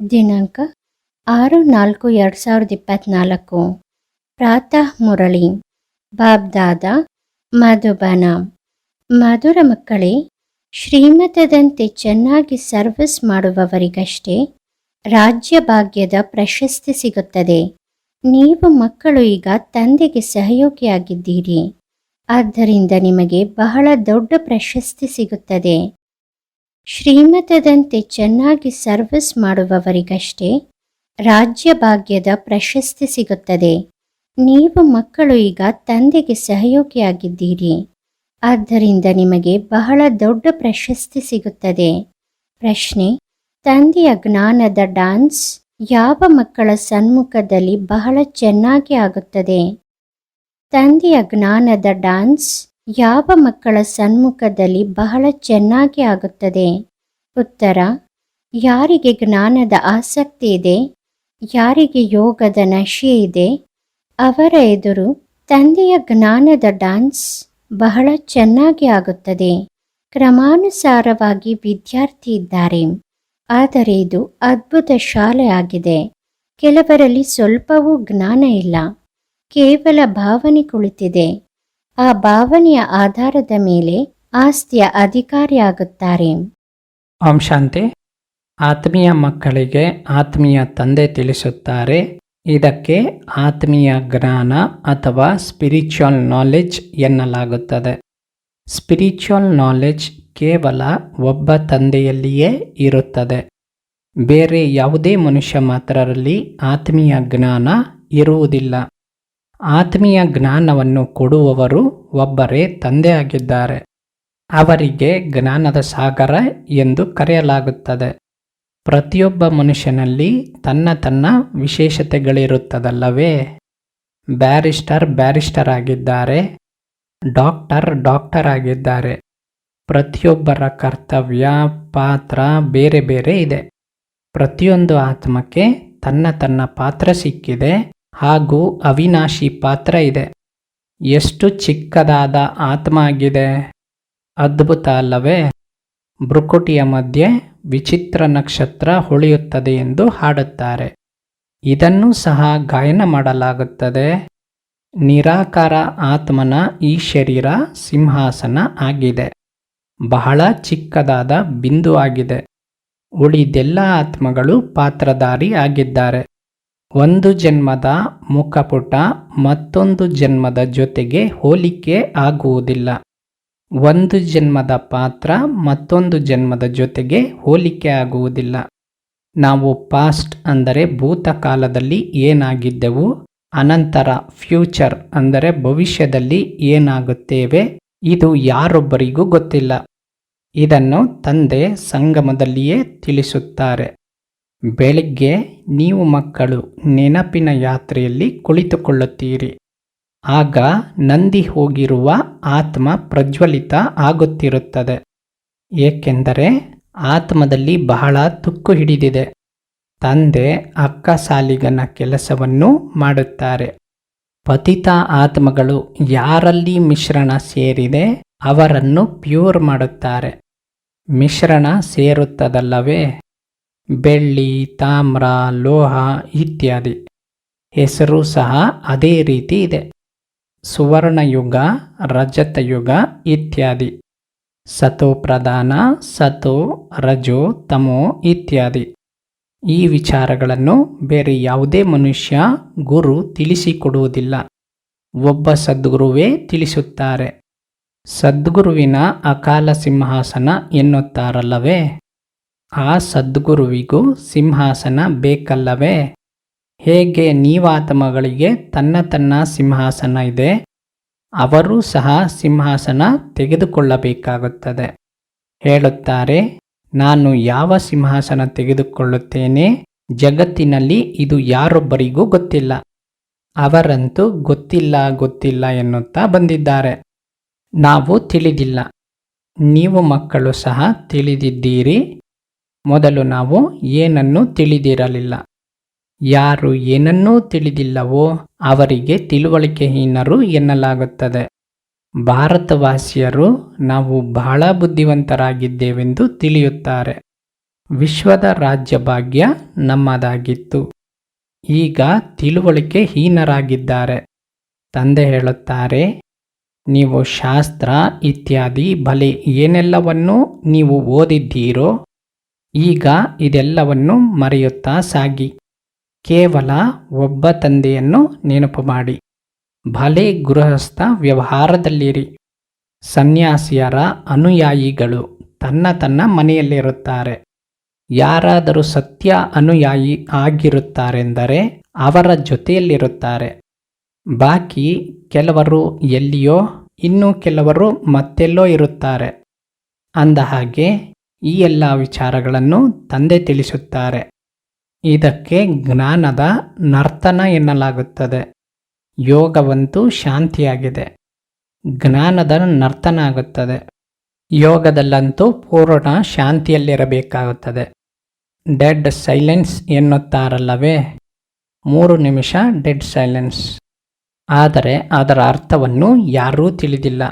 ದಿನಾಂಕ ಆರು ನಾಲ್ಕು ಎರಡು ಸಾವಿರದ ಇಪ್ಪತ್ತ್ನಾಲ್ಕು ಪ್ರಾತಃ ಮುರಳಿ. ಬಾಬ್ದಾದ ಮಧುಬನ. ಮಧುರ ಮಕ್ಕಳೇ, ಶ್ರೀಮತದಂತೆ ಚೆನ್ನಾಗಿ ಸರ್ವಿಸ್ ಮಾಡುವವರಿಗಷ್ಟೇ ರಾಜ್ಯ ಭಾಗ್ಯದ ಪ್ರಶಸ್ತಿ ಸಿಗುತ್ತದೆ. ನೀವು ಮಕ್ಕಳು ಈಗ ತಂದೆಗೆ ಸಹಯೋಗಿಯಾಗಿದ್ದೀರಿ. ಆದ್ದರಿಂದ ನಿಮಗೆ ಬಹಳ ದೊಡ್ಡ ಪ್ರಶಸ್ತಿ ಸಿಗುತ್ತದೆ. ಶ್ರೀಮತದಂತೆ ಚೆನ್ನಾಗಿ ಸರ್ವಿಸ್ ಮಾಡುವವರಿಗಷ್ಟೇ ರಾಜ್ಯ ಭಾಗ್ಯದ ಪ್ರಶಸ್ತಿ ಸಿಗುತ್ತದೆ. ನೀವು ಮಕ್ಕಳು ಈಗ ತಂದೆಗೆ ಸಹಯೋಗಿಯಾಗಿದ್ದೀರಿ. ಆದ್ದರಿಂದ ನಿಮಗೆ ಬಹಳ ದೊಡ್ಡ ಪ್ರಶಸ್ತಿ ಸಿಗುತ್ತದೆ. ಪ್ರಶ್ನೆ, ತಂದೆಯ ಜ್ಞಾನದ ಡಾನ್ಸ್ ಯಾವ ಮಕ್ಕಳ ಸನ್ಮುಖದಲ್ಲಿ ಬಹಳ ಚೆನ್ನಾಗಿ ಆಗುತ್ತದೆ? ತಂದೆಯ ಜ್ಞಾನದ ಡಾನ್ಸ್ ಯಾವ ಮಕ್ಕಳ ಸನ್ಮುಖದಲ್ಲಿ ಬಹಳ ಚೆನ್ನಾಗಿ ಆಗುತ್ತದೆ? ಉತ್ತರ, ಯಾರಿಗೆ ಜ್ಞಾನದ ಆಸಕ್ತಿ ಇದೆ? ಯಾರಿಗೆ ಯೋಗದ ನಶೆ ಇದೆ? ಅವರ ಎದುರು ತಂದೆಯ ಜ್ಞಾನದ ಡಾನ್ಸ್ ಬಹಳ ಚೆನ್ನಾಗಿ ಆಗುತ್ತದೆ. ಕ್ರಮಾನುಸಾರವಾಗಿ ವಿದ್ಯಾರ್ಥಿ ಇದ್ದಾರೆ. ಆದರೆ ಇದು ಅದ್ಭುತ ಶಾಲೆ ಆಗಿದೆ. ಕೆಲವರಲ್ಲಿ ಸ್ವಲ್ಪವೂ ಜ್ಞಾನ ಇಲ್ಲ. ಕೇವಲ ಭಾವನೆ ಕುಳಿತಿದೆ. ಆ ಭಾವನೆಯ ಆಧಾರದ ಮೇಲೆ ಆಸ್ತಿಯ ಅಧಿಕಾರಿಯಾಗುತ್ತಾರೆ. ಓಂ ಶಾಂತಿ. ಆತ್ಮೀಯ ಮಕ್ಕಳಿಗೆ ಆತ್ಮೀಯ ತಂದೆ ತಿಳಿಸುತ್ತಾರೆ. ಇದಕ್ಕೆ ಆತ್ಮೀಯ ಜ್ಞಾನ ಅಥವಾ ಸ್ಪಿರಿಚುವಲ್ ನಾಲೆಜ್ ಎನ್ನಲಾಗುತ್ತದೆ. ಸ್ಪಿರಿಚುವಲ್ ನಾಲೆಡ್ಜ್ ಕೇವಲ ಒಬ್ಬ ತಂದೆಯಲ್ಲಿಯೇ ಇರುತ್ತದೆ. ಬೇರೆ ಯಾವುದೇ ಮನುಷ್ಯ ಮಾತ್ರರಲ್ಲಿ ಆತ್ಮೀಯ ಜ್ಞಾನ ಇರುವುದಿಲ್ಲ. ಆತ್ಮೀಯ ಜ್ಞಾನವನ್ನು ಕೊಡುವವರು ಒಬ್ಬರೇ ತಂದೆಯಾಗಿದ್ದಾರೆ. ಅವರಿಗೆ ಜ್ಞಾನದ ಸಾಗರ ಎಂದು ಕರೆಯಲಾಗುತ್ತದೆ. ಪ್ರತಿಯೊಬ್ಬ ಮನುಷ್ಯನಲ್ಲಿ ತನ್ನ ತನ್ನ ವಿಶೇಷತೆಗಳಿರುತ್ತದಲ್ಲವೇ? ಬ್ಯಾರಿಸ್ಟರ್ ಬ್ಯಾರಿಸ್ಟರ್ ಆಗಿದ್ದಾರೆ ಡಾಕ್ಟರ್ ಡಾಕ್ಟರ್ ಆಗಿದ್ದಾರೆ ಪ್ರತಿಯೊಬ್ಬರ ಕರ್ತವ್ಯ, ಪಾತ್ರ ಬೇರೆ ಬೇರೆ ಇದೆ. ಪ್ರತಿಯೊಂದು ಆತ್ಮಕ್ಕೆ ತನ್ನ ತನ್ನ ಪಾತ್ರ ಸಿಕ್ಕಿದೆ. ಹಾಗೂ ಅವಿನಾಶಿ ಪಾತ್ರ ಇದೆ. ಎಷ್ಟು ಚಿಕ್ಕದಾದ ಆತ್ಮ ಆಗಿದೆ ಅದ್ಭುತ ಅಲ್ಲವೇ. ಬ್ರುಕುಟಿಯ ಮಧ್ಯೆ ವಿಚಿತ್ರ ನಕ್ಷತ್ರ ಹೊಳೆಯುತ್ತದೆ ಎಂದು ಹಾಡುತ್ತಾರೆ. ಇದನ್ನು ಸಹ ಗಾಯನ ಮಾಡಲಾಗುತ್ತದೆ. ನಿರಾಕಾರ ಆತ್ಮನ ಈ ಶರೀರ ಸಿಂಹಾಸನ ಆಗಿದೆ. ಬಹಳ ಚಿಕ್ಕದಾದ ಬಿಂದು ಆಗಿದೆ. ಉಳಿದೆಲ್ಲ ಆತ್ಮಗಳು ಪಾತ್ರಧಾರಿ ಆಗಿದ್ದಾರೆ. ಒಂದು ಜನ್ಮದ ಮುಖಪುಟ ಮತ್ತೊಂದು ಜನ್ಮದ ಜೊತೆಗೆ ಹೋಲಿಕೆ ಆಗುವುದಿಲ್ಲ. ಒಂದು ಜನ್ಮದ ಪಾತ್ರ ಮತ್ತೊಂದು ಜನ್ಮದ ಜೊತೆಗೆ ಹೋಲಿಕೆ ಆಗುವುದಿಲ್ಲ. ನಾವು ಪಾಸ್ಟ್ ಅಂದರೆ ಭೂತಕಾಲದಲ್ಲಿ ಏನಾಗಿದ್ದೆವು, ಅನಂತರ ಫ್ಯೂಚರ್ ಅಂದರೆ ಭವಿಷ್ಯದಲ್ಲಿ ಏನಾಗುತ್ತೇವೆ, ಇದು ಯಾರೊಬ್ಬರಿಗೂ ಗೊತ್ತಿಲ್ಲ. ಇದನ್ನು ತಂದೆ ಸಂಗಮದಲ್ಲಿಯೇ ತಿಳಿಸುತ್ತಾರೆ. ಬೆಳಿಗ್ಗೆ ನೀವು ಮಕ್ಕಳು ನೆನಪಿನ ಯಾತ್ರೆಯಲ್ಲಿ ಕುಳಿತುಕೊಳ್ಳುತ್ತೀರಿ. ಆಗ ನಂದಿ ಹೋಗಿರುವ ಆತ್ಮ ಪ್ರಜ್ವಲಿತ ಆಗುತ್ತಿರುತ್ತದೆ. ಏಕೆಂದರೆ ಆತ್ಮದಲ್ಲಿ ಬಹಳ ತುಕ್ಕು ಹಿಡಿದಿದೆ. ತಂದೆ ಅಕ್ಕ ಸಾಲಿಗನ ಕೆಲಸವನ್ನು ಮಾಡುತ್ತಾರೆ. ಪತಿತ ಆತ್ಮಗಳು ಯಾರಲ್ಲಿ ಮಿಶ್ರಣ ಸೇರಿದೆ ಅವರನ್ನು ಪ್ಯೂರ್ ಮಾಡುತ್ತಾರೆ. ಮಿಶ್ರಣ ಸೇರುತ್ತದಲ್ಲವೇ? ಬೆಳ್ಳಿ, ತಾಮ್ರ, ಲೋಹ ಇತ್ಯಾದಿ. ಹೆಸರು ಸಹ ಅದೇ ರೀತಿ ಇದೆ. ಸುವರ್ಣಯುಗ, ರಜತಯುಗ ಇತ್ಯಾದಿ. ಸತೋ ಪ್ರಧಾನ, ಸತೋ ರಜೋ, ತಮೋ ಇತ್ಯಾದಿ. ಈ ವಿಚಾರಗಳನ್ನು ಬೇರೆ ಯಾವುದೇ ಮನುಷ್ಯ ಗುರು ತಿಳಿಸಿಕೊಡುವುದಿಲ್ಲ. ಒಬ್ಬ ಸದ್ಗುರುವೇ ತಿಳಿಸುತ್ತಾರೆ. ಸದ್ಗುರುವಿನ ಅಕಾಲ ಸಿಂಹಾಸನ ಎನ್ನುತ್ತಾರಲ್ಲವೇ? ಆ ಸದ್ಗುರುವಿಗೂ ಸಿಂಹಾಸನ ಬೇಕಲ್ಲವೇ? ಹೇಗೆ ನೀವಾತ್ಮಗಳಿಗೆ ತನ್ನ ತನ್ನ ಸಿಂಹಾಸನ ಇದೆ? ಅವರೂ ಸಹ ಸಿಂಹಾಸನ ತೆಗೆದುಕೊಳ್ಳಬೇಕಾಗುತ್ತದೆ. ಹೇಳುತ್ತಾರೆ, ನಾನು ಯಾವ ಸಿಂಹಾಸನ ತೆಗೆದುಕೊಳ್ಳುತ್ತೇನೆ? ಜಗತ್ತಿನಲ್ಲಿ ಇದು ಯಾರೊಬ್ಬರಿಗೂ ಗೊತ್ತಿಲ್ಲ. ಅವರಂತೂ ಗೊತ್ತಿಲ್ಲ ಗೊತ್ತಿಲ್ಲ ಎನ್ನುತ್ತಾ ಬಂದಿದ್ದಾರೆ. ನಾವು ತಿಳಿದಿಲ್ಲ. ನೀವು ಮಕ್ಕಳು ಸಹ ತಿಳಿದಿದ್ದೀರಿ. ಮೊದಲು ನಾವು ಏನನ್ನು ತಿಳಿದಿರಲಿಲ್ಲ. ಯಾರು ಏನನ್ನೂ ತಿಳಿದಿಲ್ಲವೋ ಅವರಿಗೆ ತಿಳುವಳಿಕೆಹೀನರು ಎನ್ನಲಾಗುತ್ತದೆ. ಭಾರತವಾಸಿಯರು ನಾವು ಬಹಳ ಬುದ್ಧಿವಂತರಾಗಿದ್ದೇವೆಂದು ತಿಳಿಯುತ್ತಾರೆ. ವಿಶ್ವದ ರಾಜ್ಯಭಾಗ್ಯ ನಮ್ಮದಾಗಿತ್ತು. ಈಗ ತಿಳುವಳಿಕೆ ಹೀನರಾಗಿದ್ದಾರೆ ತಂದೆ ಹೇಳುತ್ತಾರೆ, ನೀವು ಶಾಸ್ತ್ರ, ಇತ್ಯಾದಿ, ಬಲೆ ಏನೆಲ್ಲವನ್ನೂ ನೀವು ಓದಿದ್ದೀರೋ ಈಗ ಇದೆಲ್ಲವನ್ನು ಮರೆಯುತ್ತಾ ಸಾಗಿ. ಕೇವಲ ಒಬ್ಬ ತಂದೆಯನ್ನು ನೆನಪು ಮಾಡಿ. ಭಲೆ ಗೃಹಸ್ಥ ವ್ಯವಹಾರದಲ್ಲಿರಿ. ಸನ್ಯಾಸಿಯರ ಅನುಯಾಯಿಗಳು ತನ್ನ ತನ್ನ ಮನೆಯಲ್ಲಿರುತ್ತಾರೆ. ಯಾರಾದರೂ ಸತ್ಯ ಅನುಯಾಯಿ ಆಗಿರುತ್ತಾರೆಂದರೆ ಅವರ ಜೊತೆಯಲ್ಲಿರುತ್ತಾರೆ. ಬಾಕಿ ಕೆಲವರು ಎಲ್ಲಿಯೋ, ಇನ್ನು ಕೆಲವರು ಮತ್ತೆಲ್ಲೋ ಇರುತ್ತಾರೆ. ಅಂದ ಹಾಗೆ ಈ ಎಲ್ಲ ವಿಚಾರಗಳನ್ನು ತಂದೆ ತಿಳಿಸುತ್ತಾರೆ. ಇದಕ್ಕೆ ಜ್ಞಾನದ ನರ್ತನ ಎನ್ನಲಾಗುತ್ತದೆ. ಯೋಗವಂತೂ ಶಾಂತಿಯಾಗಿದೆ. ಜ್ಞಾನದ ನರ್ತನ ಆಗುತ್ತದೆ. ಯೋಗದಲ್ಲಂತೂ ಪೂರ್ಣ ಶಾಂತಿಯಲ್ಲಿರಬೇಕಾಗುತ್ತದೆ. Dead silence ಎನ್ನುತ್ತಾರಲ್ಲವೇ? ಮೂರು ನಿಮಿಷ ಡೆಡ್ ಸೈಲೆನ್ಸ್. ಆದರೆ ಅದರ ಅರ್ಥವನ್ನು ಯಾರೂ ತಿಳಿದಿಲ್ಲ.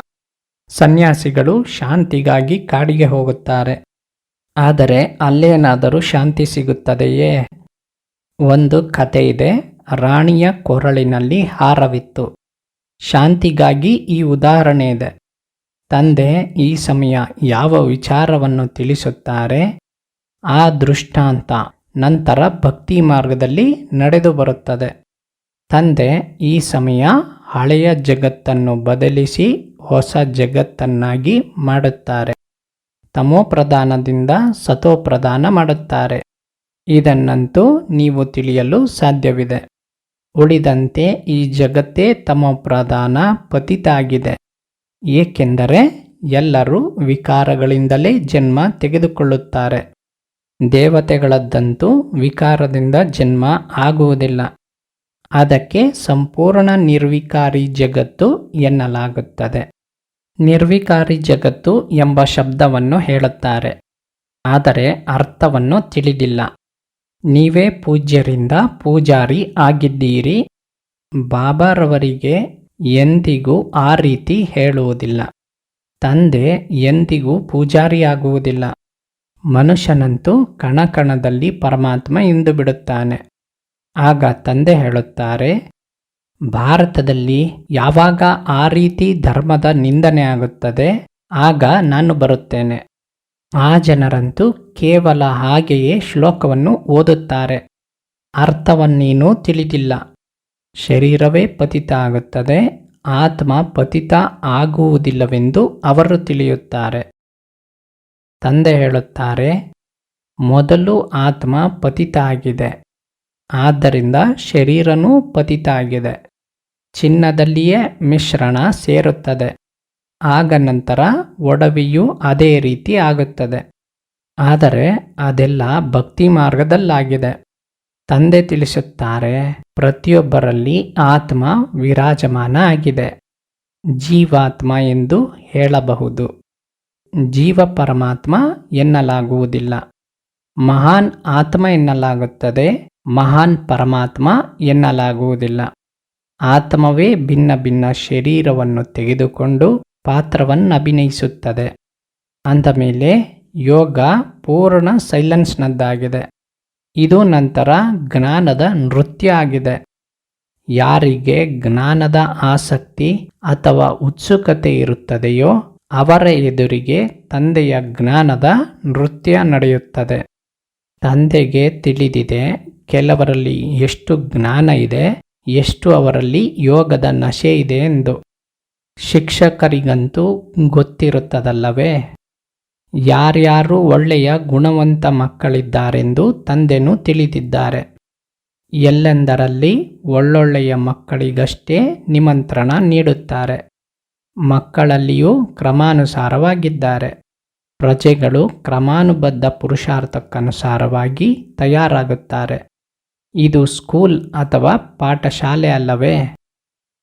ಸನ್ಯಾಸಿಗಳು ಶಾಂತಿಗಾಗಿ ಕಾಡಿಗೆ ಹೋಗುತ್ತಾರೆ. ಆದರೆ ಅಲ್ಲೇನಾದರೂ ಶಾಂತಿ ಸಿಗುತ್ತದೆಯೇ? ಒಂದು ಕತೆ ಇದೆ ರಾಣಿಯ ಕೊರಳಿನಲ್ಲಿ ಹಾರವಿತ್ತು. ಶಾಂತಿಗಾಗಿ ಈ ಉದಾಹರಣೆ ಇದೆ. ತಂದೆ, ಈ ಸಮಯ ಯಾವ ವಿಚಾರವನ್ನು ತಿಳಿಸುತ್ತಾರೆ? ಆ ದೃಷ್ಟಾಂತ ನಂತರ ಭಕ್ತಿ ಮಾರ್ಗದಲ್ಲಿ ನಡೆದು ಬರುತ್ತದೆ. ತಂದೆ, ಈ ಸಮಯ ಹಳೆಯ ಜಗತ್ತನ್ನು ಬದಲಿಸಿ ಹೊಸ ಜಗತ್ತನ್ನಾಗಿ ಮಾಡುತ್ತಾರೆ. ತಮೋಪ್ರಧಾನದಿಂದ ಸತೋಪ್ರಧಾನ ಮಾಡುತ್ತಾರೆ. ಇದನ್ನಂತೂ ನೀವು ತಿಳಿಯಲು ಸಾಧ್ಯವಿದೆ. ಉಳಿದಂತೆ ಈ ಜಗತ್ತೇ ತಮೋಪ್ರಧಾನ ಪತಿತಾಗಿದೆ. ಏಕೆಂದರೆ ಎಲ್ಲರೂ ವಿಕಾರಗಳಿಂದಲೇ ಜನ್ಮ ತೆಗೆದುಕೊಳ್ಳುತ್ತಾರೆ. ದೇವತೆಗಳದ್ದಂತೂ ವಿಕಾರದಿಂದ ಜನ್ಮ ಆಗುವುದಿಲ್ಲ. ಅದಕ್ಕೆ ಸಂಪೂರ್ಣ ನಿರ್ವಿಕಾರಿ ಜಗತ್ತು ಎನ್ನಲಾಗುತ್ತದೆ. ನಿರ್ವಿಕಾರಿ ಜಗತ್ತು ಎಂಬ ಶಬ್ದವನ್ನು ಹೇಳುತ್ತಾರೆ. ಆದರೆ ಅರ್ಥವನ್ನು ತಿಳಿದಿಲ್ಲ. ನೀವೇ ಪೂಜ್ಯರಿಂದ ಪೂಜಾರಿ ಆಗಿದ್ದೀರಿ. ಬಾಬಾರವರಿಗೆ ಎಂದಿಗೂ ಆ ರೀತಿ ಹೇಳುವುದಿಲ್ಲ. ತಂದೆ ಎಂದಿಗೂ ಪೂಜಾರಿಯಾಗುವುದಿಲ್ಲ. ಮನುಷ್ಯನಂತೂ ಕಣಕಣದಲ್ಲಿ ಪರಮಾತ್ಮ ಇಂದು ಬಿಡುತ್ತಾನೆ. ಆಗ ತಂದೆ ಹೇಳುತ್ತಾರೆ ಭಾರತದಲ್ಲಿ ಯಾವಾಗ ಆ ರೀತಿ ಧರ್ಮದ ನಿಂದನೆ ಆಗುತ್ತದೆ, ಆಗ ನಾನು ಬರುತ್ತೇನೆ. ಆ ಜನರಂತೂ ಕೇವಲ ಹಾಗೆಯೇ ಶ್ಲೋಕವನ್ನು ಓದುತ್ತಾರೆ. ಅರ್ಥವನ್ನೇನೂ ತಿಳಿದಿಲ್ಲ. ಶರೀರವೇ ಪತಿತ ಆಗುತ್ತದೆ, ಆತ್ಮ ಪತಿತ ಆಗುವುದಿಲ್ಲವೆಂದು ಅವರು ತಿಳಿಯುತ್ತಾರೆ. ತಂದೆ ಹೇಳುತ್ತಾರೆ, ಮೊದಲು ಆತ್ಮ ಪತಿತ ಆಗಿದೆ, ಆದ್ದರಿಂದ ಶರೀರನೂ ಪತಿತ ಆಗಿದೆ. ಚಿನ್ನದಲ್ಲಿಯೇ ಮಿಶ್ರಣ ಸೇರುತ್ತದೆ. ಆಗ ನಂತರ ಒಡವೆಯು ಅದೇ ರೀತಿ ಆಗುತ್ತದೆ. ಆದರೆ ಅದೆಲ್ಲ ಭಕ್ತಿ ಮಾರ್ಗದಲ್ಲಾಗಿದೆ. ತಂದೆ ತಿಳಿಸುತ್ತಾರೆ, ಪ್ರತಿಯೊಬ್ಬರಲ್ಲಿ ಆತ್ಮ ವಿರಾಜಮಾನ ಆಗಿದೆ. ಜೀವಾತ್ಮ ಎಂದು ಹೇಳಬಹುದು. ಜೀವ ಪರಮಾತ್ಮ ಎನ್ನಲಾಗುವುದಿಲ್ಲ. ಮಹಾನ್ ಆತ್ಮ ಎನ್ನಲಾಗುತ್ತದೆ, ಮಹಾನ್ ಪರಮಾತ್ಮ ಎನ್ನಲಾಗುವುದಿಲ್ಲ. ಆತ್ಮವೇ ಭಿನ್ನ ಭಿನ್ನ ಶರೀರವನ್ನು ತೆಗೆದುಕೊಂಡು ಪಾತ್ರವನ್ನು ಅಭಿನಯಿಸುತ್ತದೆ ಅಂದಮೇಲೆ ಯೋಗ ಪೂರ್ಣ ಸೈಲೆನ್ಸ್ನದ್ದಾಗಿದೆ. ಇದು ನಂತರ ಜ್ಞಾನದ ನೃತ್ಯ ಆಗಿದೆ. ಯಾರಿಗೆ ಜ್ಞಾನದ ಆಸಕ್ತಿ ಅಥವಾ ಉತ್ಸುಕತೆ ಇರುತ್ತದೆಯೋ ಅವರ ಎದುರಿಗೆ ತಂದೆಯ ಜ್ಞಾನದ ನೃತ್ಯ ನಡೆಯುತ್ತದೆ. ತಂದೆಗೆ ತಿಳಿದಿದೆ, ಕೆಲವರಲ್ಲಿ ಎಷ್ಟು ಜ್ಞಾನ ಇದೆ ಎಷ್ಟು ಅವರಲ್ಲಿ ಯೋಗದ ನಶೆ ಇದೆ ಎಂದು. ಶಿಕ್ಷಕರಿಗಂತೂ ಗೊತ್ತಿರುತ್ತದಲ್ಲವೇ? ಯಾರ್ಯಾರು ಒಳ್ಳೆಯ ಗುಣವಂತ ಮಕ್ಕಳಿದ್ದಾರೆಂದು ತಂದೆನು ತಿಳಿದಿದ್ದಾರೆ. ಎಲ್ಲೆಂದರಲ್ಲಿ ಒಳ್ಳೊಳ್ಳೆಯ ಮಕ್ಕಳಿಗಷ್ಟೇ ನಿಮಂತ್ರಣ ನೀಡುತ್ತಾರೆ. ಮಕ್ಕಳಲ್ಲಿಯೂ ಕ್ರಮಾನುಸಾರವಾಗಿದ್ದಾರೆ. ಪ್ರಜೆಗಳು ಕ್ರಮಾನುಬದ್ಧ ಪುರುಷಾರ್ಥಕ್ಕನುಸಾರವಾಗಿ ತಯಾರಾಗುತ್ತಾರೆ. ಇದು ಸ್ಕೂಲ್ ಅಥವಾ ಪಾಠಶಾಲೆ ಅಲ್ಲವೇ?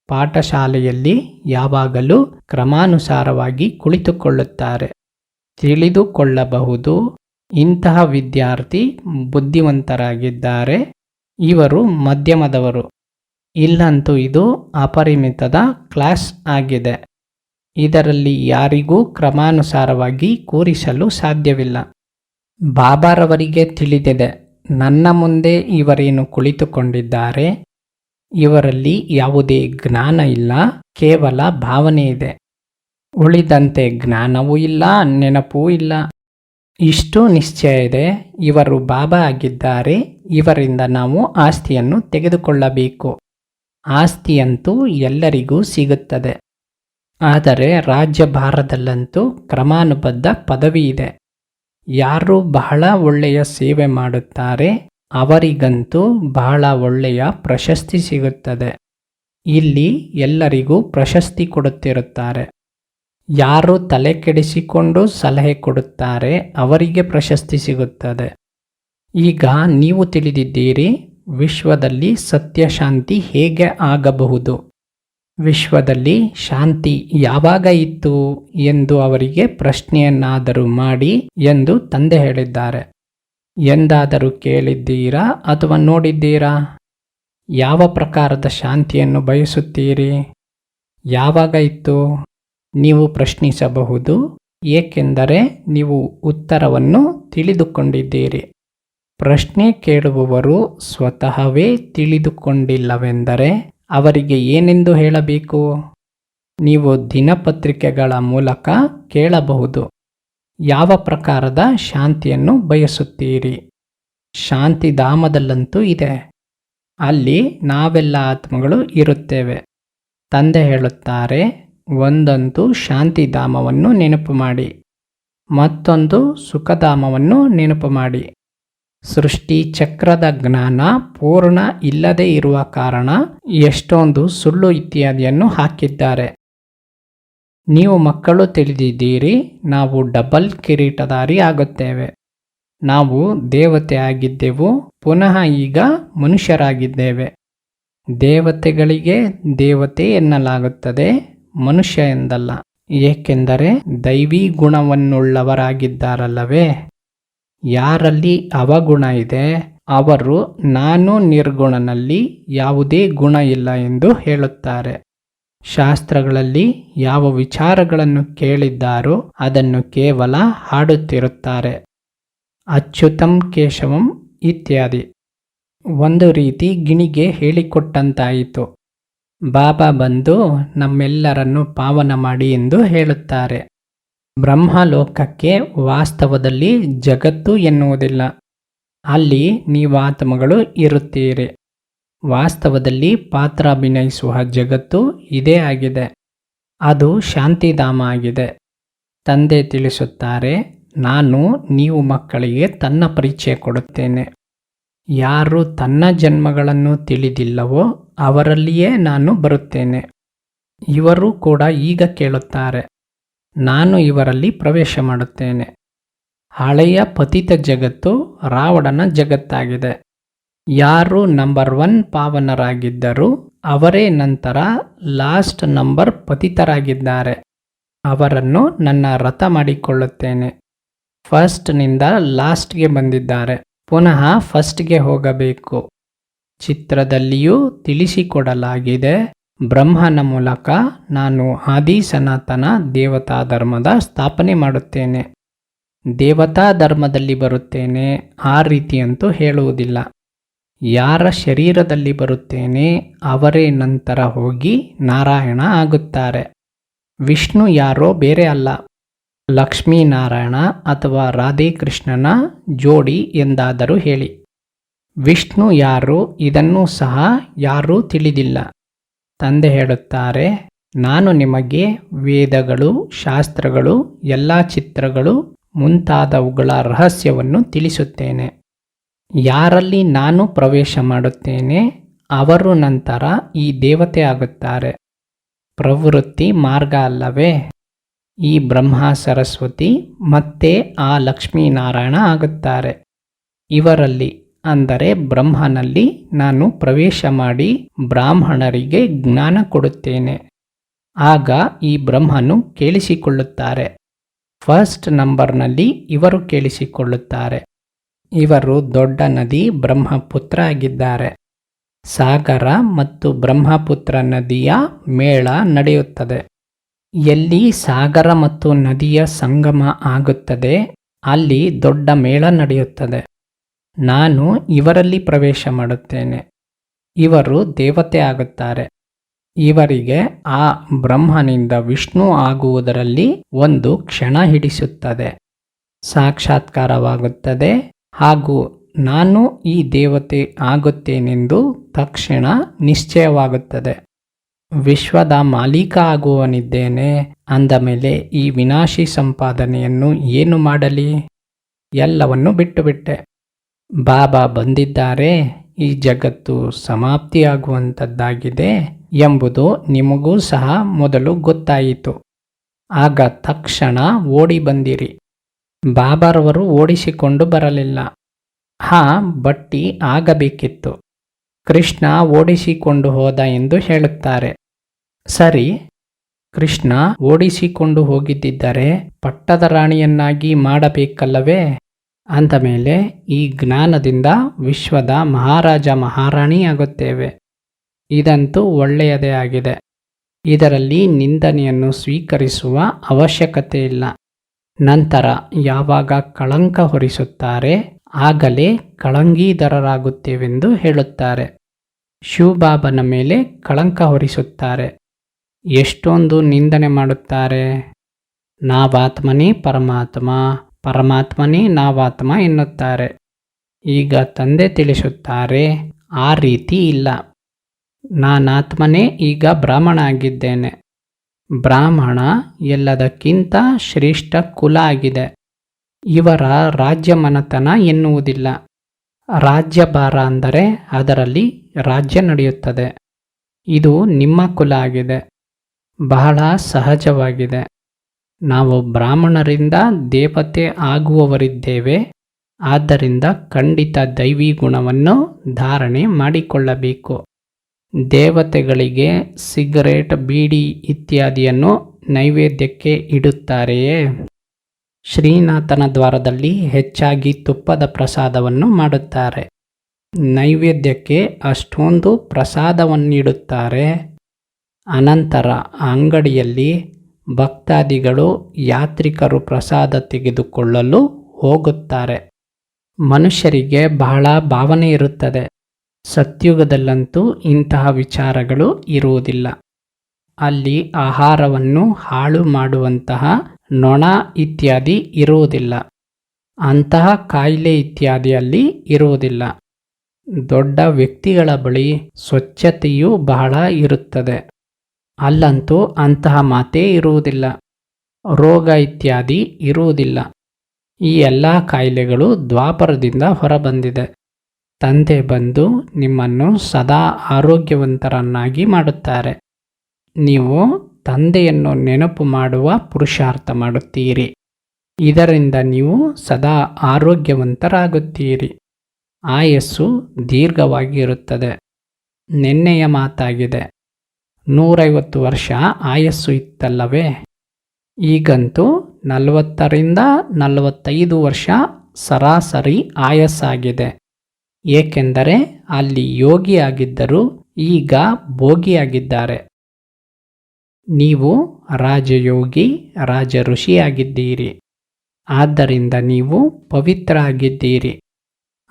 ಪಾಠಶಾಲೆಯಲ್ಲಿ ಯಾವಾಗಲೂ ಕ್ರಮಾನುಸಾರವಾಗಿ ಕುಳಿತುಕೊಳ್ಳುತ್ತಾರೆ. ತಿಳಿದುಕೊಳ್ಳಬಹುದು. ಇಂತಹ ವಿದ್ಯಾರ್ಥಿ ಬುದ್ಧಿವಂತರಾಗಿದ್ದಾರೆ. ಇವರು ಮಧ್ಯಮದವರು. ಇಲ್ಲಂತೂ ಇದು ಅಪರಿಮಿತದ ಕ್ಲಾಸ್ ಆಗಿದೆ. ಇದರಲ್ಲಿ ಯಾರಿಗೂ ಕ್ರಮಾನುಸಾರವಾಗಿ ಕೂರಿಸಲು ಸಾಧ್ಯವಿಲ್ಲ. ಬಾಬಾರವರಿಗೆ ತಿಳಿದಿದೆ. ನನ್ನ ಮುಂದೆ ಇವರೇನು ಕುಳಿತುಕೊಂಡಿದ್ದಾರೆ? ಇವರಲ್ಲಿ ಯಾವುದೇ ಜ್ಞಾನ ಇಲ್ಲ, ಕೇವಲ ಭಾವನೆ ಇದೆ. ಉಳಿದಂತೆ ಜ್ಞಾನವೂ ಇಲ್ಲ, ನೆನಪೂ ಇಲ್ಲ. ಇಷ್ಟು ನಿಶ್ಚಯ ಇದೆ, ಇವರು ಬಾಬಾ ಆಗಿದ್ದಾರೆ, ಇವರಿಂದ ನಾವು ಆಸ್ತಿಯನ್ನು ತೆಗೆದುಕೊಳ್ಳಬೇಕು. ಆಸ್ತಿಯಂತೂ ಎಲ್ಲರಿಗೂ ಸಿಗುತ್ತದೆ. ಆದರೆ ರಾಜ್ಯಭಾರದಲ್ಲಂತೂ ಕ್ರಮಾನುಬದ್ಧ ಪದವಿ ಇದೆ ಯಾರು ಬಹಳ ಒಳ್ಳೆಯ ಸೇವೆ ಮಾಡುತ್ತಾರೆ, ಅವರಿಗಂತೂ ಬಹಳ ಒಳ್ಳೆಯ ಪ್ರಶಸ್ತಿ ಸಿಗುತ್ತದೆ. ಇಲ್ಲಿ ಎಲ್ಲರಿಗೂ ಪ್ರಶಸ್ತಿ ಕೊಡುತ್ತಿರುತ್ತಾರೆ. ಯಾರು ತಲೆ ಕೆಡಿಸಿಕೊಂಡು ಸಲಹೆ ಕೊಡುತ್ತಾರೆ, ಅವರಿಗೆ ಪ್ರಶಸ್ತಿ ಸಿಗುತ್ತದೆ. ಈಗ ನೀವು ತಿಳಿದಿದ್ದೀರಿ, ವಿಶ್ವದಲ್ಲಿ ಸತ್ಯಶಾಂತಿ ಹೇಗೆ ಆಗಬಹುದು? ವಿಶ್ವದಲ್ಲಿ ಶಾಂತಿ ಯಾವಾಗ ಇತ್ತು ಎಂದು ಅವರಿಗೆ ಪ್ರಶ್ನೆಯನ್ನಾದರೂ ಮಾಡಿ ಎಂದು ತಂದೆ ಹೇಳಿದ್ದಾರೆ. ಎಂದಾದರೂ ಕೇಳಿದ್ದೀರಾ ಅಥವಾ ನೋಡಿದ್ದೀರಾ? ಯಾವ ಪ್ರಕಾರದ ಶಾಂತಿಯನ್ನು ಬಯಸುತ್ತೀರಿ? ಯಾವಾಗ ಇತ್ತು? ನೀವು ಪ್ರಶ್ನಿಸಬಹುದು, ಏಕೆಂದರೆ ನೀವು ಉತ್ತರವನ್ನು ತಿಳಿದುಕೊಂಡಿದ್ದೀರಿ. ಪ್ರಶ್ನೆ ಕೇಳುವವರು ಸ್ವತಃವೇ ತಿಳಿದುಕೊಂಡಿಲ್ಲವೆಂದರೆ ಅವರಿಗೆ ಏನೆಂದು ಹೇಳಬೇಕು? ನೀವು ದಿನಪತ್ರಿಕೆಗಳ ಮೂಲಕ ಕೇಳಬಹುದು. ಯಾವ ಪ್ರಕಾರದ ಶಾಂತಿಯನ್ನು ಬಯಸುತ್ತೀರಿ? ಶಾಂತಿಧಾಮದಲ್ಲಂತೂ ಇದೆ. ಅಲ್ಲಿ ನಾವೆಲ್ಲ ಆತ್ಮಗಳು ಇರುತ್ತೇವೆ. ತಂದೆ ಹೇಳುತ್ತಾರೆ ಒಂದಂತೂ ಶಾಂತಿಧಾಮವನ್ನು ನೆನಪು ಮಾಡಿ, ಮತ್ತೊಂದು ಸುಖಧಾಮವನ್ನು ನೆನಪು ಮಾಡಿ. ಸೃಷ್ಟಿ ಚಕ್ರದ ಜ್ಞಾನ ಪೂರ್ಣ ಇಲ್ಲದೆ ಇರುವ ಕಾರಣ ಎಷ್ಟೊಂದು ಸುಳ್ಳು ಇತ್ಯಾದಿಯನ್ನು ಹಾಕಿದ್ದಾರೆ. ನೀವು ಮಕ್ಕಳು ತಿಳಿದಿದ್ದೀರಿ, ನಾವು ಡಬಲ್ ಕಿರೀಟಧಾರಿ ಆಗುತ್ತೇವೆ. ನಾವು ದೇವತೆ ಆಗಿದ್ದೆವು, ಪುನಃ ಈಗ ಮನುಷ್ಯರಾಗಿದ್ದೇವೆ. ದೇವತೆಗಳಿಗೆ ದೇವತೆ ಎನ್ನಲಾಗುತ್ತದೆ, ಮನುಷ್ಯ ಎಂದಲ್ಲ. ಏಕೆಂದರೆ ದೈವಿ ಗುಣವನ್ನುಳ್ಳವರಾಗಿದ್ದಾರಲ್ಲವೇ? ಯಾರಲ್ಲಿ ಅವಗುಣ ಇದೆ? ಅವರು ನಾನು ನಿರ್ಗುಣನಲ್ಲಿ ಯಾವುದೇ ಗುಣ ಇಲ್ಲ ಎಂದು ಹೇಳುತ್ತಾರೆ. ಶಾಸ್ತ್ರಗಳಲ್ಲಿ ಯಾವ ವಿಚಾರಗಳನ್ನು ಕೇಳಿದ್ದಾರೋ ಅದನ್ನು ಕೇವಲ ಹಾಡುತ್ತಿರುತ್ತಾರೆ. ಅಚ್ಯುತಂ ಕೇಶವಂ ಇತ್ಯಾದಿ. ಒಂದು ರೀತಿ ಗಿಣಿಗೆ ಹೇಳಿಕೊಟ್ಟಂತಾಯಿತು. ಬಾಬಾ ಬಂದು ನಮ್ಮೆಲ್ಲರನ್ನು ಪಾವನ ಮಾಡಿ ಎಂದು ಹೇಳುತ್ತಾರೆ. ಬ್ರಹ್ಮಲೋಕಕ್ಕೆ ವಾಸ್ತವದಲ್ಲಿ ಜಗತ್ತು ಎನ್ನುವುದಿಲ್ಲ. ಅಲ್ಲಿ ನೀವಾತ್ಮಗಳು ಇರುತ್ತೀರಿ. ವಾಸ್ತವದಲ್ಲಿ ಪಾತ್ರ ಅಭಿನಯಿಸುವ ಜಗತ್ತು ಇದೇ ಆಗಿದೆ. ಅದು ಶಾಂತಿಧಾಮ ಆಗಿದೆ. ತಂದೆ ತಿಳಿಸುತ್ತಾರೆ, ನಾನು ನೀವು ಮಕ್ಕಳಿಗೆ ತನ್ನ ಪರಿಚಯ ಕೊಡುತ್ತೇನೆ. ಯಾರು ತನ್ನ ಜನ್ಮಗಳನ್ನು ತಿಳಿದಿಲ್ಲವೋ ಅವರಲ್ಲಿಯೇ ನಾನು ಬರುತ್ತೇನೆ. ಇವರು ಕೂಡ ಈಗ ಕೇಳುತ್ತಾರೆ. ನಾನು ಇವರಲ್ಲಿ ಪ್ರವೇಶ ಮಾಡುತ್ತೇನೆ. ಹಳೆಯ ಪತಿತ ಜಗತ್ತು ರಾವಣನ ಜಗತ್ತಾಗಿದೆ. ಯಾರು ನಂಬರ್ ಒನ್ ಪಾವನರಾಗಿದ್ದರು ಅವರೇ ನಂತರ ಲಾಸ್ಟ್ ನಂಬರ್ ಪತಿತರಾಗಿದ್ದಾರೆ. ಅವರನ್ನು ನನ್ನ ರಥ ಮಾಡಿಕೊಳ್ಳುತ್ತೇನೆ. ಫಸ್ಟ್ನಿಂದ ಲಾಸ್ಟ್ಗೆ ಬಂದಿದ್ದಾರೆ. ಪುನಃ ಫಸ್ಟ್ಗೆ ಹೋಗಬೇಕು. ಚಿತ್ರದಲ್ಲಿಯೂ ತಿಳಿಸಿಕೊಡಲಾಗಿದೆ. ಬ್ರಹ್ಮನ ಮೂಲಕ ನಾನು ಆದಿ ಸನಾತನ ದೇವತಾ ಧರ್ಮದ ಸ್ಥಾಪನೆ ಮಾಡುತ್ತೇನೆ. ದೇವತಾ ಧರ್ಮದಲ್ಲಿ ಬರುತ್ತೇನೆ, ಆ ರೀತಿಯಂತೂ ಹೇಳುವುದಿಲ್ಲ. ಯಾರ ಶರೀರದಲ್ಲಿ ಬರುತ್ತೇನೆ, ಅವರೇ ನಂತರ ಹೋಗಿ ನಾರಾಯಣ ಆಗುತ್ತಾರೆ. ವಿಷ್ಣು ಯಾರೋ ಬೇರೆ ಅಲ್ಲ. ಲಕ್ಷ್ಮೀನಾರಾಯಣ ಅಥವಾ ರಾಧೇಕೃಷ್ಣನ ಜೋಡಿ ಎಂದಾದರೂ ಹೇಳಿ. ವಿಷ್ಣು ಯಾರು ಇದನ್ನು ಸಹ ಯಾರೂ ತಿಳಿದಿಲ್ಲ. ತಂದೆ ಹೇಳುತ್ತಾರೆ, ನಾನು ನಿಮಗೆ ವೇದಗಳು, ಶಾಸ್ತ್ರಗಳು, ಎಲ್ಲ ಚಿತ್ರಗಳು ಮುಂತಾದವುಗಳ ರಹಸ್ಯವನ್ನು ತಿಳಿಸುತ್ತೇನೆ. ಯಾರಲ್ಲಿ ನಾನು ಪ್ರವೇಶ ಮಾಡುತ್ತೇನೆ, ಅವರು ನಂತರ ಈ ದೇವತೆ ಆಗುತ್ತಾರೆ. ಪ್ರವೃತ್ತಿ ಮಾರ್ಗ ಅಲ್ಲವೇ? ಈ ಬ್ರಹ್ಮ, ಸರಸ್ವತಿ ಮತ್ತೆ ಆ ಲಕ್ಷ್ಮೀನಾರಾಯಣ ಆಗುತ್ತಾರೆ. ಇವರಲ್ಲಿ ಅಂದರೆ ಬ್ರಹ್ಮನಲ್ಲಿ ನಾನು ಪ್ರವೇಶ ಮಾಡಿ ಬ್ರಾಹ್ಮಣರಿಗೆ ಜ್ಞಾನ ಕೊಡುತ್ತೇನೆ. ಆಗ ಈ ಬ್ರಹ್ಮನು ಕೇಳಿಸಿಕೊಳ್ಳುತ್ತಾರೆ. ಫಸ್ಟ್ ನಂಬರ್ನಲ್ಲಿ ಇವರು ಕೇಳಿಸಿಕೊಳ್ಳುತ್ತಾರೆ. ಇವರು ದೊಡ್ಡ ನದಿ ಬ್ರಹ್ಮಪುತ್ರ ಆಗಿದ್ದಾರೆ. ಸಾಗರ ಮತ್ತು ಬ್ರಹ್ಮಪುತ್ರ ನದಿಯ ಮೇಳ ನಡೆಯುತ್ತದೆ. ಎಲ್ಲಿ ಸಾಗರ ಮತ್ತು ನದಿಯ ಸಂಗಮ ಆಗುತ್ತದೆ, ಅಲ್ಲಿ ದೊಡ್ಡ ಮೇಳ ನಡೆಯುತ್ತದೆ. ನಾನು ಇವರಲ್ಲಿ ಪ್ರವೇಶ ಮಾಡುತ್ತೇನೆ. ಇವರು ದೇವತೆ ಆಗುತ್ತಾರೆ. ಇವರಿಗೆ ಆ ಬ್ರಹ್ಮನಿಂದ ವಿಷ್ಣು ಆಗುವುದರಲ್ಲಿ ಒಂದು ಕ್ಷಣ ಹಿಡಿಸುತ್ತದೆ. ಸಾಕ್ಷಾತ್ಕಾರವಾಗುತ್ತದೆ. ಹಾಗೂ ನಾನು ಈ ದೇವತೆ ಆಗುತ್ತೇನೆಂದು ತಕ್ಷಣ ನಿಶ್ಚಯವಾಗುತ್ತದೆ. ವಿಶ್ವದ ಮಾಲೀಕ ಆಗುವನಿದ್ದೇನೆ. ಅಂದ ಮೇಲೆ ಈ ವಿನಾಶಿ ಸಂಪಾದನೆಯನ್ನು ಏನು ಮಾಡಲಿ? ಎಲ್ಲವನ್ನು ಬಿಟ್ಟುಬಿಟ್ಟೆ. ಬಾಬಾ ಬಂದಿದ್ದಾರೆ. ಈ ಜಗತ್ತು ಸಮಾಪ್ತಿಯಾಗುವಂಥದ್ದಾಗಿದೆ ಎಂಬುದು ನಿಮಗೂ ಸಹ ಮೊದಲು ಗೊತ್ತಾಯಿತು. ಆಗ ತಕ್ಷಣ ಓಡಿ ಬಂದಿರಿ. ಬಾಬಾರವರು ಓಡಿಸಿಕೊಂಡು ಬರಲಿಲ್ಲ. ಹಾ, ಬಟ್ಟಿ ಆಗಬೇಕಿತ್ತು. ಕೃಷ್ಣ ಓಡಿಸಿಕೊಂಡು ಹೋದ ಎಂದು ಹೇಳುತ್ತಾರೆ. ಸರಿ, ಕೃಷ್ಣ ಓಡಿಸಿಕೊಂಡು ಹೋಗಿದ್ದಿದ್ದರೆ ಪಟ್ಟದ ರಾಣಿಯನ್ನಾಗಿ ಮಾಡಬೇಕಲ್ಲವೇ? ಅಂದ ಮೇಲೆ ಈ ಜ್ಞಾನದಿಂದ ವಿಶ್ವದ ಮಹಾರಾಜ ಮಹಾರಾಣಿ ಆಗುತ್ತೇವೆ ಇದಂತೂ ಒಳ್ಳೆಯದೇ ಆಗಿದೆ. ಇದರಲ್ಲಿ ನಿಂದನೆಯನ್ನು ಸ್ವೀಕರಿಸುವ ಅವಶ್ಯಕತೆ ಇಲ್ಲ. ನಂತರ ಯಾವಾಗ ಕಳಂಕ ಹೊರಿಸುತ್ತಾರೆ, ಆಗಲೇ ಕಳಂಗೀಧರರಾಗುತ್ತೇವೆಂದು ಹೇಳುತ್ತಾರೆ. ಶಿವಬಾಬನ ಮೇಲೆ ಕಳಂಕ ಹೊರಿಸುತ್ತಾರೆ. ಎಷ್ಟೊಂದು ನಿಂದನೆ ಮಾಡುತ್ತಾರೆ. ನಾವಾತ್ಮನೇ ಪರಮಾತ್ಮ. ಪರಮಾತ್ಮನೇ ನಾವಾತ್ಮ ಎನ್ನುತ್ತಾರೆ. ಈಗ ತಂದೆ ತಿಳಿಸುತ್ತಾರೆ, ಆ ರೀತಿ ಇಲ್ಲ. ನಾನಾತ್ಮನೇ ಈಗ ಬ್ರಾಹ್ಮಣ ಆಗಿದ್ದೇನೆ ಬ್ರಾಹ್ಮಣ ಎಲ್ಲದಕ್ಕಿಂತ ಶ್ರೇಷ್ಠ ಕುಲ ಆಗಿದೆ. ಇವರ ರಾಜ್ಯ ಮನತನ ಎನ್ನುವುದಿಲ್ಲ. ರಾಜ್ಯಭಾರ ಅಂದರೆ ಅದರಲ್ಲಿ ರಾಜ್ಯ ನಡೆಯುತ್ತದೆ. ಇದು ನಿಮ್ಮ ಕುಲ ಆಗಿದೆ. ಬಹಳ ಸಹಜವಾಗಿದೆ. ನಾವು ಬ್ರಾಹ್ಮಣರಿಂದ ದೇವತೆ ಆಗುವವರಿದ್ದೇವೆ. ಆದ್ದರಿಂದ ಖಂಡಿತ ದೈವಿ ಗುಣವನ್ನು ಧಾರಣೆ ಮಾಡಿಕೊಳ್ಳಬೇಕು. ದೇವತೆಗಳಿಗೆ ಸಿಗರೇಟ್, ಬೀಡಿ ಇತ್ಯಾದಿಯನ್ನು ನೈವೇದ್ಯಕ್ಕೆ ಇಡುತ್ತಾರೆಯೇ? ಶ್ರೀನಾಥನ ದ್ವಾರದಲ್ಲಿ ಹೆಚ್ಚಾಗಿ ತುಪ್ಪದ ಪ್ರಸಾದವನ್ನು ಮಾಡುತ್ತಾರೆ. ನೈವೇದ್ಯಕ್ಕೆ ಅಷ್ಟೊಂದು ಪ್ರಸಾದವನ್ನಿಡುತ್ತಾರೆ. ಅನಂತರ ಅಂಗಡಿಯಲ್ಲಿ ಭಕ್ತಾದಿಗಳು ಯಾತ್ರಿಕರು ಪ್ರಸಾದ ತೆಗೆದುಕೊಳ್ಳಲು ಹೋಗುತ್ತಾರೆ. ಮನುಷ್ಯರಿಗೆ ಬಹಳ ಭಾವನೆ ಇರುತ್ತದೆ. ಸತ್ಯುಗದಲ್ಲಂತೂ ಇಂತಹ ವಿಚಾರಗಳು ಇರುವುದಿಲ್ಲ. ಅಲ್ಲಿ ಆಹಾರವನ್ನು ಹಾಳು ಮಾಡುವಂತಹ ನೊಣ ಇತ್ಯಾದಿ ಇರುವುದಿಲ್ಲ. ಅಂತಹ ಕಾಯಿಲೆ ಇತ್ಯಾದಿಯಲ್ಲಿ ಇರುವುದಿಲ್ಲ. ದೊಡ್ಡ ವ್ಯಕ್ತಿಗಳ ಬಳಿ ಸ್ವಚ್ಛತೆಯೂ ಬಹಳ ಇರುತ್ತದೆ. ಅಲ್ಲಂತೂ ಅಂತಹ ಮಾತೇ ಇರುವುದಿಲ್ಲ. ರೋಗ ಇತ್ಯಾದಿ ಇರುವುದಿಲ್ಲ. ಈ ಎಲ್ಲ ಕಾಯಿಲೆಗಳು ದ್ವಾಪರದಿಂದ ಹೊರಬಂದಿದೆ. ತಂದೆ ಬಂದು ನಿಮ್ಮನ್ನು ಸದಾ ಆರೋಗ್ಯವಂತರನ್ನಾಗಿ ಮಾಡುತ್ತಾರೆ. ನೀವು ತಂದೆಯನ್ನು ನೆನಪು ಮಾಡುವ ಪುರುಷಾರ್ಥ ಮಾಡುತ್ತೀರಿ. ಇದರಿಂದ ನೀವು ಸದಾ ಆರೋಗ್ಯವಂತರಾಗುತ್ತೀರಿ. ಆಯಸ್ಸು ದೀರ್ಘವಾಗಿ ಇರುತ್ತದೆ ನಿನ್ನೆಯ ಮಾತಾಗಿದೆ. ನೂರೈವತ್ತು ವರ್ಷ ಆಯಸ್ಸು ಇತ್ತಲ್ಲವೇ? ಈಗಂತೂ ನಲವತ್ತರಿಂದ ನಲವತ್ತೈದು ವರ್ಷ ಸರಾಸರಿ ಆಯಸ್ಸಾಗಿದೆ. ಏಕೆಂದರೆ ಅಲ್ಲಿ ಯೋಗಿಯಾಗಿದ್ದರು ಈಗ ಭೋಗಿಯಾಗಿದ್ದಾರೆ. ನೀವು ರಾಜಯೋಗಿ ರಾಜ ಋಷಿಯಾಗಿದ್ದೀರಿ ಆದ್ದರಿಂದ ನೀವು ಪವಿತ್ರ ಆಗಿದ್ದೀರಿ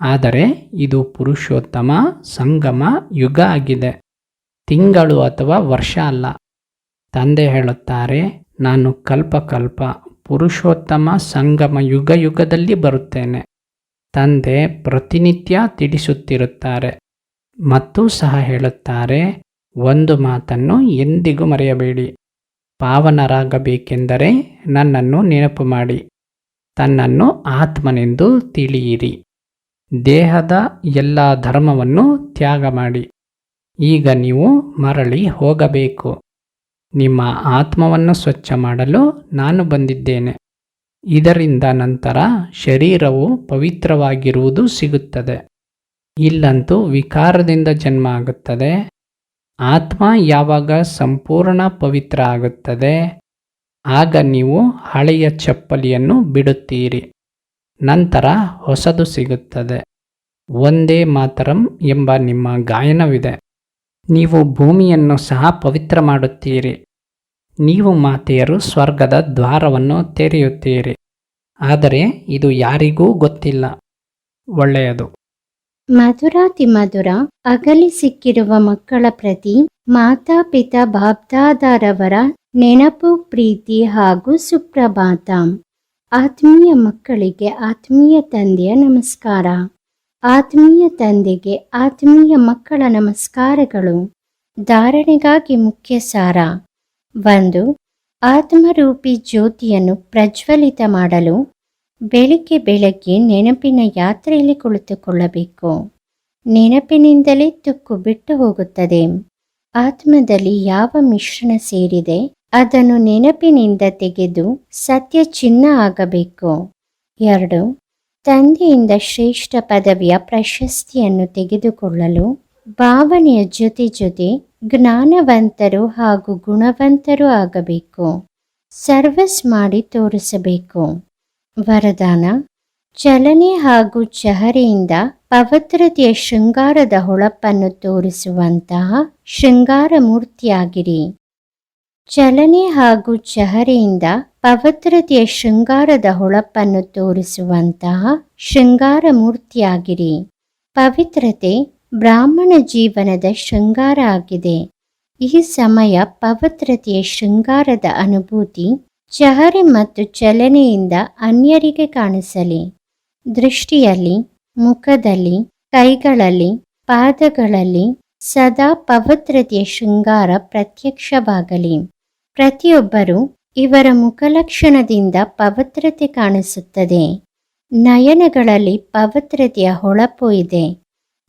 ಆದರೆ ಇದು ಪುರುಷೋತ್ತಮ, ಸಂಗಮ ಯುಗ ಆಗಿದೆ. ತಿಂಗಳು ಅಥವಾ ವರ್ಷ ಅಲ್ಲ. ತಂದೆ ಹೇಳುತ್ತಾರೆ, ನಾನು ಕಲ್ಪ ಕಲ್ಪ ಪುರುಷೋತ್ತಮ ಸಂಗಮ ಯುಗ ಯುಗದಲ್ಲಿ ಬರುತ್ತೇನೆ. ತಂದೆ ಪ್ರತಿನಿತ್ಯ ತಿಳಿಸುತ್ತಿರುತ್ತಾರೆ. ಮತ್ತು ಸಹ ಹೇಳುತ್ತಾರೆ, ಒಂದು ಮಾತನ್ನು ಎಂದಿಗೂ ಮರೆಯಬೇಡಿ. ಪಾವನರಾಗಬೇಕೆಂದರೆ ನನ್ನನ್ನು ನೆನಪು ಮಾಡಿ. ತನ್ನನ್ನು ಆತ್ಮನೆಂದು ತಿಳಿಯಿರಿ. ದೇಹದ ಎಲ್ಲ ಧರ್ಮವನ್ನು ತ್ಯಾಗ ಮಾಡಿ. ಈಗ ನೀವು ಮರಳಿ ಹೋಗಬೇಕು. ನಿಮ್ಮ ಆತ್ಮವನ್ನು ಸ್ವಚ್ಛ ಮಾಡಲು ನಾನು ಬಂದಿದ್ದೇನೆ. ಇದರಿಂದ ನಂತರ ಶರೀರವು ಪವಿತ್ರವಾಗಿರುವುದು ಸಿಗುತ್ತದೆ. ಇಲ್ಲಂತೂ ವಿಕಾರದಿಂದ ಜನ್ಮ ಆಗುತ್ತದೆ. ಆತ್ಮ ಯಾವಾಗ ಸಂಪೂರ್ಣ ಪವಿತ್ರ ಆಗುತ್ತದೆ, ಆಗ ನೀವು ಹಳೆಯ ಚಪ್ಪಲಿಯನ್ನು ಬಿಡುತ್ತೀರಿ. ನಂತರ ಹೊಸದು ಸಿಗುತ್ತದೆ. ಒಂದೇ ಮಾತರಂ ಎಂಬ ನಿಮ್ಮ ಗಾಯನವಿದೆ. ನೀವು ಭೂಮಿಯನ್ನು ಸಹ ಪವಿತ್ರ ಮಾಡುತ್ತೀರಿ. ನೀವು ಮಾತೆಯರು ಸ್ವರ್ಗದ ದ್ವಾರವನ್ನು ತೆರೆಯುತ್ತೀರಿ. ಆದರೆ ಇದು ಯಾರಿಗೂ ಗೊತ್ತಿಲ್ಲ. ಒಳ್ಳೆಯದು. ಮಧುರಾತಿ ಮಧುರ, ಅಗಲಿ ಸಿಕ್ಕಿರುವ ಮಕ್ಕಳ ಪ್ರತಿ ಮಾತಾಪಿತಾ ಬಾಬ್ದಾದಾರವರ ನೆನಪು, ಪ್ರೀತಿ ಹಾಗೂ ಸುಪ್ರಭಾತ. ಆತ್ಮೀಯ ಮಕ್ಕಳಿಗೆ ಆತ್ಮೀಯ ತಂದೆಯ ನಮಸ್ಕಾರ. ಆತ್ಮೀಯ ತಂದೆಗೆ, ಆತ್ಮೀಯ ಮಕ್ಕಳ ನಮಸ್ಕಾರಗಳು. ಧಾರಣೆಗಾಗಿ ಮುಖ್ಯ ಸಾರ ಒಂದು, ಆತ್ಮರೂಪಿ ಜ್ಯೋತಿಯನ್ನು ಪ್ರಜ್ವಲಿತ ಮಾಡಲು ಬೆಳಿಗ್ಗೆ ಬೆಳಗ್ಗೆ ನೆನಪಿನ ಯಾತ್ರೆಯಲ್ಲಿ ಕುಳಿತುಕೊಳ್ಳಬೇಕು. ನೆನಪಿನಿಂದಲೇ ತುಕ್ಕು ಬಿಟ್ಟು ಹೋಗುತ್ತದೆ. ಆತ್ಮದಲ್ಲಿ ಯಾವ ಮಿಶ್ರಣ ಸೇರಿದೆ, ಅದನ್ನು ನೆನಪಿನಿಂದ ತೆಗೆದು ಸತ್ಯ ಚಿನ್ನ ಆಗಬೇಕು. ಎರಡು ತಂದೆಯಿಂದ ಶ್ರೇಷ್ಠ ಪದವಿಯ ಪ್ರಶಸ್ತಿಯನ್ನು ತೆಗೆದುಕೊಳ್ಳಲು ಭಾವನೆಯ ಜೊತೆ ಜೊತೆ ಜ್ಞಾನವಂತರು ಹಾಗೂ ಗುಣವಂತರು ಆಗಬೇಕು. ಸರ್ವಸ್ ಮಾಡಿ ತೋರಿಸಬೇಕು. ವರದಾನ, ಚಲನೆ ಹಾಗೂ ಚಹರೆಯಿಂದ ಪವಿತ್ರತೆಯ ಶೃಂಗಾರದ ಹೊಳಪನ್ನು ತೋರಿಸುವಂತಹ ಶೃಂಗಾರ ಮೂರ್ತಿಯಾಗಿರಿ ಚಲನೆ ಹಾಗೂ ಚಹರೆಯಿಂದ ಪವಿತ್ರತೆಯ ಶೃಂಗಾರದ ಹೊಳಪನ್ನು ತೋರಿಸುವಂತಹ ಶೃಂಗಾರ ಮೂರ್ತಿಯಾಗಿರಿ. ಪವಿತ್ರತೆ ಬ್ರಾಹ್ಮಣ ಜೀವನದ ಶೃಂಗಾರ ಆಗಿದೆ. ಈ ಸಮಯ ಪವಿತ್ರತೆಯ ಶೃಂಗಾರದ ಅನುಭೂತಿ ಚಹರೆ ಮತ್ತು ಚಲನೆಯಿಂದ ಅನ್ಯರಿಗೆ ಕಾಣಿಸಲಿ. ದೃಷ್ಟಿಯಲ್ಲಿ, ಮುಖದಲ್ಲಿ, ಕೈಗಳಲ್ಲಿ, ಪಾದಗಳಲ್ಲಿ ಸದಾ ಪವಿತ್ರತೆಯ ಶೃಂಗಾರ ಪ್ರತ್ಯಕ್ಷವಾಗಲಿ. ಪ್ರತಿಯೊಬ್ಬರು ಇವರ ಮುಖಲಕ್ಷಣದಿಂದ ಪವಿತ್ರತೆ ಕಾಣಿಸುತ್ತದೆ. ನಯನಗಳಲ್ಲಿ ಪವಿತ್ರತೆಯ ಹೊಳಪು ಇದೆ.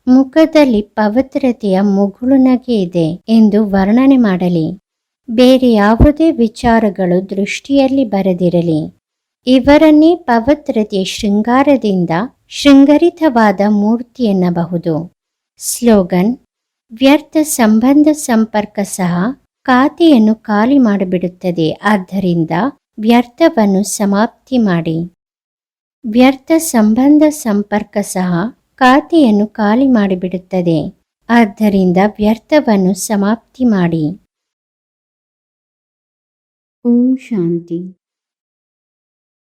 ಮುಖದಲ್ಲಿ ಪವಿತ್ರತೆಯ ಮುಗುಳು ನಗೆ ಇದೆ ಎಂದು ವರ್ಣನೆ ಮಾಡಲಿ. ಬೇರೆ ಯಾವುದೇ ವಿಚಾರಗಳು ದೃಷ್ಟಿಯಲ್ಲಿ ಬರೆದಿರಲಿ. ಇವರನ್ನೇ ಪವಿತ್ರತೆಯ ಶೃಂಗಾರದಿಂದ ಶೃಂಗರಿತವಾದ ಮೂರ್ತಿ ಎನ್ನಬಹುದು. ಸ್ಲೋಗನ್, ವ್ಯರ್ಥ ಸಂಬಂಧ ಸಂಪರ್ಕ ಸಹ ಖಾತೆಯನ್ನು ಖಾಲಿ ಮಾಡಿಬಿಡುತ್ತದೆ. ಆದ್ದರಿಂದ ವ್ಯರ್ಥವನ್ನು ಸಮಾಪ್ತಿ ಮಾಡಿ. ವ್ಯರ್ಥ ಸಂಬಂಧ ಸಂಪರ್ಕ ಸಹ ಖಾತೆಯನ್ನು ಖಾಲಿ ಮಾಡಿಬಿಡುತ್ತದೆ. ಆದ್ದರಿಂದ ವ್ಯರ್ಥವನ್ನು ಸಮಾಪ್ತಿ ಮಾಡಿ. ಓಂ ಶಾಂತಿ.